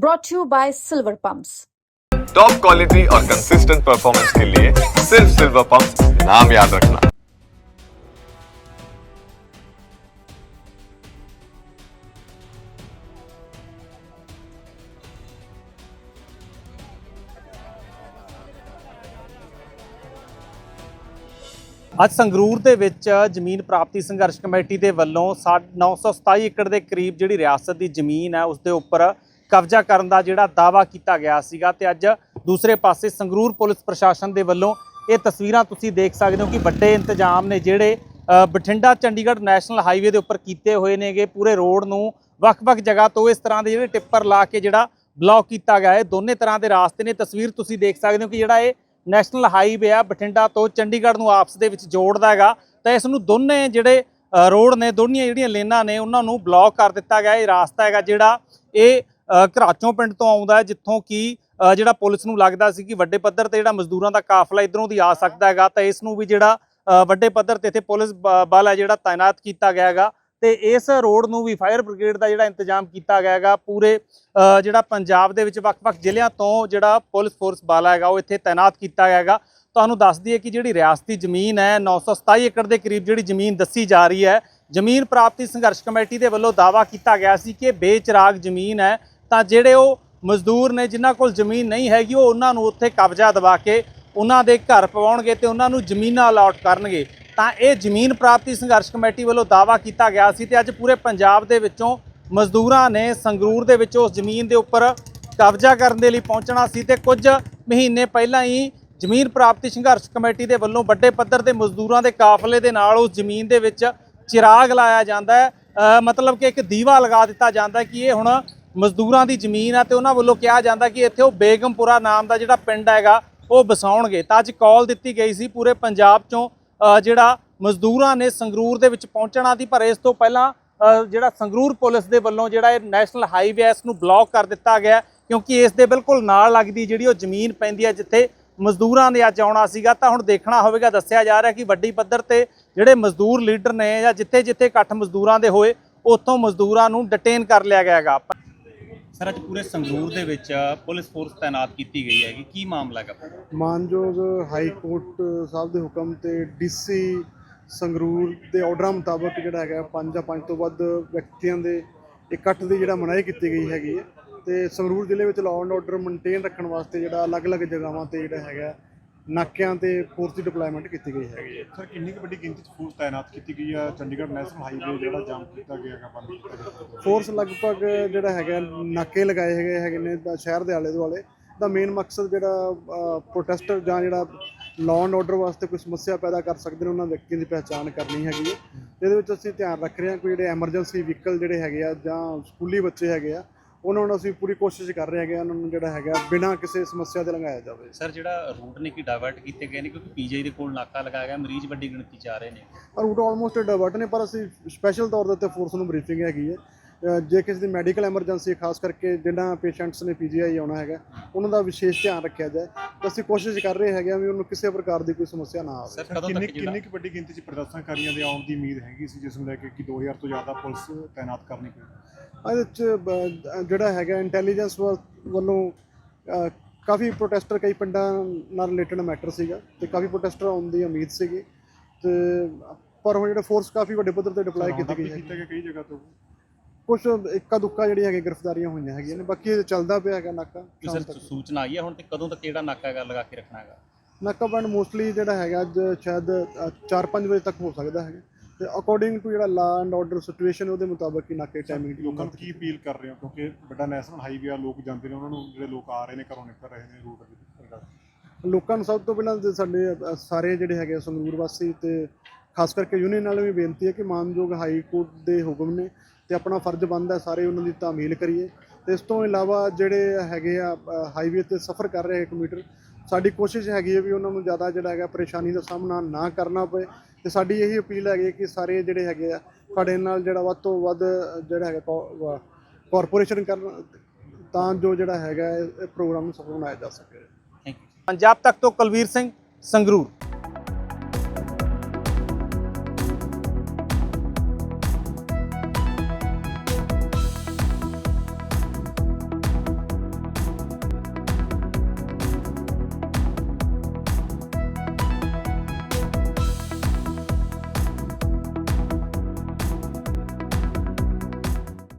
brought to you by Silver Pumps. Top quality और consistent performance के लिए सिर्फ सिल्वर पंप नाम याद रखना ਅੱਜ ਸੰਗਰੂਰ ਦੇ ਵਿੱਚ ਜ਼ਮੀਨ ਪ੍ਰਾਪਤੀ ਸੰਘਰਸ਼ ਕਮੇਟੀ ਦੇ ਵੱਲੋਂ ਸਾ- 927 ਏਕੜ ਦੇ ਕਰੀਬ ਜਿਹੜੀ ਰਿਆਸਤ ਦੀ ਜ਼ਮੀਨ ਹੈ ਉਸ ਦੇ ਉੱਪਰ ਕਬਜ਼ਾ ਕਰਨ ਦਾ ਜਿਹੜਾ ਦਾਵਾ ਕੀਤਾ ਗਿਆ ਸੀਗਾ ਤੇ ਅੱਜ ਦੂਸਰੇ ਪਾਸੇ ਸੰਗਰੂਰ ਪੁਲਿਸ ਪ੍ਰਸ਼ਾਸਨ ਦੇ ਵੱਲੋਂ ਇਹ ਤਸਵੀਰਾਂ ਤੁਸੀਂ ਦੇਖ ਸਕਦੇ ਹੋ ਕਿ ਵੱਡੇ ਇੰਤਜ਼ਾਮ ਨੇ ਜਿਹੜੇ ਬਠਿੰਡਾ ਚੰਡੀਗੜ੍ਹ ਨੈਸ਼ਨਲ ਹਾਈਵੇ ਦੇ ਉੱਪਰ ਕੀਤੇ ਹੋਏ ਨੇਗੇ, ਪੂਰੇ ਰੋਡ ਨੂੰ ਵੱਖ-ਵੱਖ ਜਗ੍ਹਾ ਤੋਂ ਇਸ ਤਰ੍ਹਾਂ ਦੇ ਜਿਹੜੇ ਟਿੱਪਰ ਲਾ ਕੇ ਜਿਹੜਾ ਬਲੌਕ ਕੀਤਾ ਗਿਆ ਹੈ। ਦੋਨੇ ਤਰ੍ਹਾਂ ਦੇ ਰਾਸਤੇ ਨੇ। ਤਸਵੀਰ ਤੁਸੀਂ ਦੇਖ ਸਕਦੇ ਹੋ ਕਿ ਜਿਹੜਾ ਇਹ ਨੈਸ਼ਨਲ ਹਾਈਵੇ ਆ, ਬਠਿੰਡਾ ਤੋਂ ਚੰਡੀਗੜ੍ਹ ਨੂੰ ਆਪਸ ਦੇ ਵਿੱਚ ਜੋੜਦਾ ਹੈਗਾ। ਤਾਂ ਇਸ ਨੂੰ ਦੋਨੇ ਜਿਹੜੇ ਰੋਡ ਨੇ, ਦੋਨੀਆਂ ਜਿਹੜੀਆਂ ਲੇਨਾਂ ਨੇ, ਉਹਨਾਂ ਨੂੰ ਬਲੌਕ ਕਰ ਦਿੱਤਾ ਗਿਆ। ਇਹ ਰਾਸਤਾ ਹੈਗਾ ਜਿਹੜਾ ਇਹ ਘਰਾਚੋਂ ਪਿੰਡ ਤੋਂ ਆਉਂਦਾ ਹੈ, ਜਿੱਥੋਂ ਕਿ ਜਿਹੜਾ ਪੁਲਿਸ ਨੂੰ ਲੱਗਦਾ ਸੀ ਕਿ ਵੱਡੇ ਪੱਧਰ ਤੇ ਜਿਹੜਾ ਮਜ਼ਦੂਰਾਂ ਦਾ ਕਾਫਲਾ ਇਧਰੋਂ ਦੀ ਆ ਸਕਦਾ ਹੈਗਾ, ਤਾਂ ਇਸ ਨੂੰ ਵੀ ਜਿਹੜਾ ਵੱਡੇ ਪੱਧਰ ਤੇ ਇੱਥੇ ਪੁਲਿਸ ਬ- ਬਲ ਹੈ ਜਿਹੜਾ ਤਾਇਨਾਤ ਕੀਤਾ ਗਿਆ ਹੈਗਾ। ਤੇ ਇਸ ਰੋਡ ਨੂੰ ਵੀ ਫਾਇਰ ਬ੍ਰਿਗੇਡ ਦਾ ਜਿਹੜਾ ਇੰਤਜ਼ਾਮ ਕੀਤਾ ਗਿਆ ਹੈਗਾ, ਪੂਰੇ ਜਿਹੜਾ ਪੰਜਾਬ ਦੇ ਵਿੱਚ ਵੱਖ-ਵੱਖ ਜ਼ਿਲ੍ਹਿਆਂ ਤੋਂ ਜਿਹੜਾ ਪੁਲਿਸ ਫੋਰਸ ਬਲ ਹੈਗਾ, ਉਹ ਇੱਥੇ ਤਾਇਨਾਤ ਕੀਤਾ ਗਿਆ ਹੈਗਾ। ਤੁਹਾਨੂੰ ਦੱਸ ਦਈਏ ਕਿ ਜਿਹੜੀ ਰਿਆਸਤੀ ਜ਼ਮੀਨ ਹੈ 927 ਏਕੜ ਦੇ ਕਰੀਬ ਜਿਹੜੀ ਜ਼ਮੀਨ ਦੱਸੀ ਜਾ ਰਹੀ ਹੈ, ਜ਼ਮੀਨ ਪ੍ਰਾਪਤੀ ਸੰਘਰਸ਼ ਕਮੇਟੀ ਦੇ ਵੱਲੋਂ ਦਾਵਾ ਕੀਤਾ ਗਿਆ ਸੀ ਕਿ ਬੇਚਰਾਗ ਜ਼ਮੀਨ ਹੈ ਤਾਂ ਜਿਹੜੇ ਉਹ ਮਜ਼ਦੂਰ ਨੇ, ਜਿਨ੍ਹਾਂ ਕੋਲ ਜ਼ਮੀਨ ਨਹੀਂ ਹੈਗੀ, ਉਹ ਉਹਨਾਂ ਨੂੰ ਉੱਥੇ ਕਬਜ਼ਾ ਦਵਾ ਕੇ ਉਹਨਾਂ ਦੇ ਘਰ ਪਵਾਉਣਗੇ ਤੇ ਉਹਨਾਂ ਨੂੰ ਜ਼ਮੀਨਾਂ ਅਲਾਟ ਕਰਨਗੇ। ਤਾਂ ਇਹ ਜ਼ਮੀਨ ਪ੍ਰਾਪਤੀ ਸੰਘਰਸ਼ ਕਮੇਟੀ ਵੱਲੋਂ ਦਾਵਾ ਕੀਤਾ ਗਿਆ ਸੀ ਤੇ ਅੱਜ ਪੂਰੇ ਪੰਜਾਬ ਦੇ ਵਿੱਚੋਂ ਮਜ਼ਦੂਰਾਂ ਨੇ ਸੰਗਰੂਰ ਦੇ ਵਿੱਚ ਉਸ ਜ਼ਮੀਨ ਦੇ ਉੱਪਰ ਕਬਜ਼ਾ ਕਰਨ ਦੇ ਲਈ ਪਹੁੰਚਣਾ ਸੀ ਤੇ ਕੁਝ ਮਹੀਨੇ ਪਹਿਲਾਂ ਹੀ ਜ਼ਮੀਨ ਪ੍ਰਾਪਤੀ ਸੰਘਰਸ਼ ਕਮੇਟੀ ਦੇ ਵੱਲੋਂ ਵੱਡੇ ਪੱਧਰ ਦੇ ਮਜ਼ਦੂਰਾਂ ਦੇ ਕਾਫਲੇ ਦੇ ਨਾਲ ਉਸ ਜ਼ਮੀਨ ਦੇ ਵਿੱਚ ਚਿਰਾਗ ਲਾਇਆ ਜਾਂਦਾ ਹੈ। ਮਤਲਬ ਕਿ ਇੱਕ ਦੀਵਾ ਲਗਾ ਦਿੱਤਾ ਜਾਂਦਾ ਕਿ ਇਹ ਹੁਣ ਮਜ਼ਦੂਰਾਂ ਦੀ ਜ਼ਮੀਨ ਆ ਤੇ ਉਹਨਾਂ ਵੱਲੋਂ ਕਿਹਾ ਜਾਂਦਾ ਕਿ ਇੱਥੇ ਉਹ ਬੇਗਮਪੁਰਾ ਨਾਮ ਦਾ ਜਿਹੜਾ ਪਿੰਡ ਹੈਗਾ, ਉਹ ਵਸਾਉਣਗੇ। ਤਾਂ ਅੱਜ ਕਾਲ ਦਿੱਤੀ ਗਈ ਸੀ ਪੂਰੇ ਪੰਜਾਬ ਚੋਂ ਜਿਹੜਾ ਮਜ਼ਦੂਰਾਂ ਨੇ ਸੰਗਰੂਰ ਦੇ ਵਿੱਚ ਪਹੁੰਚਣਾ ਸੀ, ਪਰ ਇਸ ਤੋਂ ਪਹਿਲਾਂ ਜਿਹੜਾ ਸੰਗਰੂਰ ਪੁਲਿਸ ਦੇ ਵੱਲੋਂ ਜਿਹੜਾ ਇਹ ਨੈਸ਼ਨਲ ਹਾਈਵੇ ਇਸ ਨੂੰ ਬਲੌਕ ਕਰ ਦਿੱਤਾ ਗਿਆ ਕਿਉਂਕਿ ਇਸ ਦੇ ਬਿਲਕੁਲ ਨਾਲ ਲੱਗਦੀ ਜਿਹੜੀ ਉਹ ਜ਼ਮੀਨ ਪੈਂਦੀ ਹੈ, ਜਿੱਥੇ ਮਜ਼ਦੂਰਾਂ ਨੇ ਅੱਜ ਆਉਣਾ ਸੀਗਾ। ਤਾਂ ਹੁਣ ਦੇਖਣਾ ਹੋਵੇਗਾ, ਦੱਸਿਆ ਜਾ ਰਿਹਾ ਕਿ ਵੱਡੀ ਪੱਧਰ ਤੇ ਜਿਹੜੇ ਮਜ਼ਦੂਰ ਲੀਡਰ ਨੇ ਜਾਂ ਜਿੱਥੇ ਜਿੱਥੇ ਇਕੱਠ ਮਜ਼ਦੂਰਾਂ ਦੇ ਹੋਏ, ਉੱਥੋਂ ਮਜ਼ਦੂਰਾਂ ਨੂੰ ਡਿਟੇਨ ਕਰ ਲਿਆ ਗਿਆ ਹੈਗਾ। ਸਰ, ਅੱਜ ਪੂਰੇ ਸੰਗਰੂਰ ਦੇ ਵਿੱਚ ਪੁਲਿਸ ਫੋਰਸ ਤਾਇਨਾਤ ਕੀਤੀ ਗਈ ਹੈਗੀ। ਕੀ ਮਾਮਲਾ ਹੈਗਾ? ਮਾਨਯੋਗ ਹਾਈ ਕੋਰਟ ਸਾਹਿਬ ਦੇ ਹੁਕਮ ਤੇ ਡੀਸੀ ਸੰਗਰੂਰ ਦੇ ਆਰਡਰਾਂ ਮੁਤਾਬਕ ਜਿਹੜਾ ਹੈਗਾ, ਪੰਜ ਜਾਂ ਪੰਜ ਤੋਂ ਵੱਧ ਵਿਅਕਤੀਆਂ ਦੇ ਇਕੱਠ ਦੀ ਜਿਹੜਾ ਮਨਾਹੀ ਕੀਤੀ ਗਈ ਹੈਗੀ ਹੈ। ਤੇ ਸੰਗਰੂਰ ਜ਼ਿਲ੍ਹੇ ਵਿੱਚ ਲਾਅ ਐਂਡ ਆਰਡਰ ਮੇਨਟੇਨ ਰੱਖਣ ਵਾਸਤੇ ਜਿਹੜਾ ਅਲੱਗ-ਅਲੱਗ ਜਗ੍ਹਾਵਾਂ ਤੇ ਜਿਹੜਾ ਹੈਗਾ ਨਾਕਿਆਂ ਤੇ ਫੋਰਸ ਦੀ ਡਿਪਲੋਇਮੈਂਟ ਕੀਤੀ ਗਈ ਹੈ। ਸਰ ਕਿੰਨੀ ਕੁ ਵੱਡੀ ਗਿਣਤੀ 'ਚ ਫੋਰਸ ਤਾਇਨਾਤ ਕੀਤੀ ਗਈ ਆ? ਚੰਡੀਗੜ੍ਹ ਨੈਸ਼ਨਲ ਹਾਈਵੇ ਜਿਹੜਾ ਜਾਮ ਕੀਤਾ ਗਿਆ ਹੈਗਾ ਬੰਦ ਕੀਤਾ ਗਿਆ ਫੋਰਸ ਲਗਭਗ ਜਿਹੜਾ ਹੈਗਾ ਨਾਕੇ ਲਗਾਏ ਹੈਗੇ ਹੈਗੇ ਨੇ ਤਾਂ ਸ਼ਹਿਰ ਦੇ ਆਲੇ ਦੁਆਲੇ। ਦਾ ਮੇਨ ਮਕਸਦ ਜਿਹੜਾ ਪ੍ਰੋਟੈਸਟਰ ਜਾਂ ਜਿਹੜਾ ਲਾਅ ਐਂਡ ਆਰਡਰ ਵਾਸਤੇ ਕੋਈ ਸਮੱਸਿਆ ਪੈਦਾ ਕਰ ਸਕਦੇ ਨੇ ਉਹਨਾਂ ਵਿਅਕਤੀਆਂ ਦੀ ਪਹਿਚਾਣ ਕਰਨੀ ਹੈਗੀ ਹੈ। ਇਹਦੇ ਵਿੱਚ ਅਸੀਂ ਧਿਆਨ ਰੱਖ ਰਹੇ ਹਾਂ ਕੋਈ ਜਿਹੜੇ ਐਮਰਜੈਂਸੀ ਵਹੀਕਲ ਜਿਹੜੇ ਹੈਗੇ ਆ ਜਾਂ ਸਕੂਲੀ ਬੱਚੇ ਹੈਗੇ ਆ ਉਹਨਾਂ ਨੂੰ ਅਸੀਂ ਪੂਰੀ ਕੋਸ਼ਿਸ਼ ਕਰ ਰਹੇ ਹੈਗੇ ਉਹਨਾਂ ਨੂੰ ਜਿਹੜਾ ਹੈਗਾ ਬਿਨਾਂ ਕਿਸੇ ਸਮੱਸਿਆ ਦੇ ਲੰਘਾਇਆ ਜਾਵੇ। ਸਰ ਜਿਹੜਾ ਰੂਟ ਨੇ ਕੀ ਡਾਇਵਰਟ ਕੀਤੇ ਗਏ ਨੇ ਕਿਉਂਕਿ ਪੀਜੀ ਦੇ ਕੋਲ ਨਾਕਾ ਲਗਾਇਆ ਗਿਆ ਮਰੀਜ਼ ਵੱਡੀ ਗਿਣਤੀ ਚ ਆ ਰਹੇ ਨੇ। ਰੂਟ ਆਲਮੋਸਟ ਡਾਇਵਰਟ ਨੇ ਪਰ ਅਸੀਂ ਸਪੈਸ਼ਲ ਤੌਰ ਦੇ ਉੱਤੇ ਫੋਰਸ ਨੂੰ ਬਰੀਫਿੰਗ ਹੈਗੀ ਹੈ। ਜੇ ਕਿਸੇ ਦੀ ਮੈਡੀਕਲ ਐਮਰਜੈਂਸੀ ਖਾਸ ਕਰਕੇ ਜਿਨ੍ਹਾਂ ਪੇਸ਼ੈਂਟਸ ਨੇ ਪੀਜੀਆਈ ਆਉਣਾ ਹੈਗਾ ਉਹਨਾਂ ਦਾ ਵਿਸ਼ੇਸ਼ ਧਿਆਨ ਰੱਖਿਆ ਜਾਏ। ਤਾਂ ਅਸੀਂ ਕੋਸ਼ਿਸ਼ ਕਰ ਰਹੇ ਹੈਗੇ ਆ ਵੀ ਉਹਨੂੰ ਕਿਸੇ ਪ੍ਰਕਾਰ ਦੀ ਕੋਈ ਸਮੱਸਿਆ ਨਾ ਆਵੇ। ਸਰ ਸਰ ਕਦੋਂ ਕਿੰਨੀ ਕਿੰਨੀ ਕੁ ਵੱਡੀ ਗਿਣਤੀ 'ਚ ਪ੍ਰਦਰਸ਼ਨਕਾਰੀਆਂ ਦੇ ਆਉਣ ਦੀ ਉਮੀਦ ਹੈਗੀ ਸੀ ਜਿਸ ਨੂੰ ਲੈ ਕੇ ਕਿ 2000 ਤੋਂ ਜ਼ਿਆਦਾ ਪੁਲਿਸ ਤਾਇਨਾਤ ਕਰਨੀ ਪਈ? ਇਹਦੇ ਬ- ਜਿਹੜਾ ਹੈਗਾ ਇੰਟੈਲੀਜੈਂਸ ਵੱਲੋਂ ਕਾਫੀ ਪ੍ਰੋਟੈਸਟਰ ਕਈ ਪਿੰਡਾਂ ਨਾਲ ਰਿਲੇਟਡ ਮੈਟਰ ਸੀਗਾ ਤੇ ਕਾਫੀ ਪ੍ਰੋਟੈਸਟਰ ਆਉਣ ਦੀ ਉਮੀਦ ਸੀਗੀ ਤੇ ਪਰ ਹੁਣ ਜਿਹੜਾ ਫੋਰਸ ਕਾਫੀ ਵੱਡੇ ਪੱਧਰ ਤੇ ਡਿਪਲਾਈ ਕੀਤੀ ਗਈ ਹੈ ਕੀਤਾ ਗਿਆ ਕਈ ਜਗ੍ਹਾ ਤੋਂ। ਕੁਝ ਇੱਕਾ ਦੁੱਕਾ ਜਿਹੜੀਆਂ ਹੈਗੇ ਗ੍ਰਿਫਤਾਰੀਆਂ ਹੋਈਆਂ ਹੈਗੀਆਂ ਨੇ ਬਾਕੀ ਇਹ ਚੱਲਦਾ ਪਿਆ ਹੈਗਾ ਨਾਕਾ ਤੱਕ ਸੂਚਨਾ ਆਈ ਹੈ ਹੁਣ ਤੇ ਕਦੋਂ ਤੱਕ ਜਿਹੜਾ ਨਾਕਾ ਹੈਗਾ ਲਗਾ ਕੇ ਰੱਖਣਾ ਹੈਗਾ? ਨਾਕਾ ਬੰਦ ਮੋਸਟਲੀ ਜਿਹੜਾ ਹੈਗਾ ਅੱਜ ਸ਼ਾਇਦ 4-5 ਵਜੇ ਤੱਕ ਹੋ ਸਕਦਾ ਹੈਗਾ। ਤੇ ਅਕੋਰਡਿੰਗ ਟੂ ਜਿਹੜਾ ਲਾ ਐਂਡ ਆਰਡਰ ਸਿਚੁਏਸ਼ਨ ਉਹਦੇ ਮੁਤਾਬਕ ਹੀ ਨਾਕੇ ਟਾਈਮਿੰਗ ਲੋਕਾਂ ਨੂੰ ਕੀ ਅਪੀਲ ਕਰ ਰਹੇ ਹੋ? ਕਿਉਂਕਿ ਵੱਡਾ ਨੈਸ਼ਨਲ ਹਾਈਵੇ ਆ ਲੋਕ ਜਾਂਦੇ ਨੇ ਉਹਨਾਂ ਨੂੰ ਜਿਹੜੇ ਲੋਕ ਆ ਰਹੇ ਨੇ ਘਰੋਂ ਨਿਕਲ ਰਹੇ ਨੇ ਰੂਟ ਦੇ ਲੋਕਾਂ ਨੂੰ ਸਭ ਤੋਂ ਪਹਿਲਾਂ ਸਾਡੇ ਸਾਰੇ ਜਿਹੜੇ ਹੈਗੇ ਸੰਗਰੂਰ ਵਾਸੀ ਤੇ ਖਾਸ ਕਰਕੇ ਯੂਨੀਅਨ ਨਾਲ ਵੀ ਬੇਨਤੀ ਹੈ ਕਿ ਮਾਨਯੋਗ ਹਾਈ ਕੋਰਟ ਦੇ ਹੁਕਮ ਨੇ ਤੇ ਆਪਣਾ ਫਰਜ਼ ਬਣਦਾ ਸਾਰੇ ਉਹਨਾਂ ਦੀ ਤਾਮੀਲ ਕਰੀਏ। ਤੇ ਇਸ ਤੋਂ ਇਲਾਵਾ ਜਿਹੜੇ ਹੈਗੇ ਆ ਹਾਈਵੇ ਤੇ ਸਫ਼ਰ ਕਰ ਰਹੇ ਕਮਿਊਟਰ ਸਾਡੀ ਕੋਸ਼ਿਸ਼ ਹੈਗੀ ਹੈ ਵੀ ਉਹਨਾਂ ਨੂੰ ਜ਼ਿਆਦਾ ਜਿਹੜਾ ਹੈਗਾ ਪਰੇਸ਼ਾਨੀ ਦਾ ਸਾਹਮਣਾ ਨਾ ਕਰਨਾ ਪਏ ਤੇ ਸਾਡੀ ਇਹੀ ਅਪੀਲ ਹੈਗੀ ਹੈ ਕਿ ਸਾਰੇ ਜਿਹੜੇ ਹੈਗੇ ਆ ਸਾਡੇ ਨਾਲ ਜਿਹੜਾ ਵੱਧ ਤੋਂ ਵੱਧ ਜਿਹੜਾ ਹੈਗਾ ਕਾਰਪੋਰੇਸ਼ਨ ਕਰਨ ਤਾਂ ਜੋ ਜਿਹੜਾ ਹੈਗਾ ਇਹ ਪ੍ਰੋਗਰਾਮ ਨੂੰ ਸਫਲ ਬਣਾਇਆ ਜਾ ਸਕੇ। ਥੈਂਕ ਯੂ ਪੰਜਾਬ ਤੱਕ ਤੋਂ ਕੁਲਵੀਰ ਸਿੰਘ ਸੰਗਰੂਰ।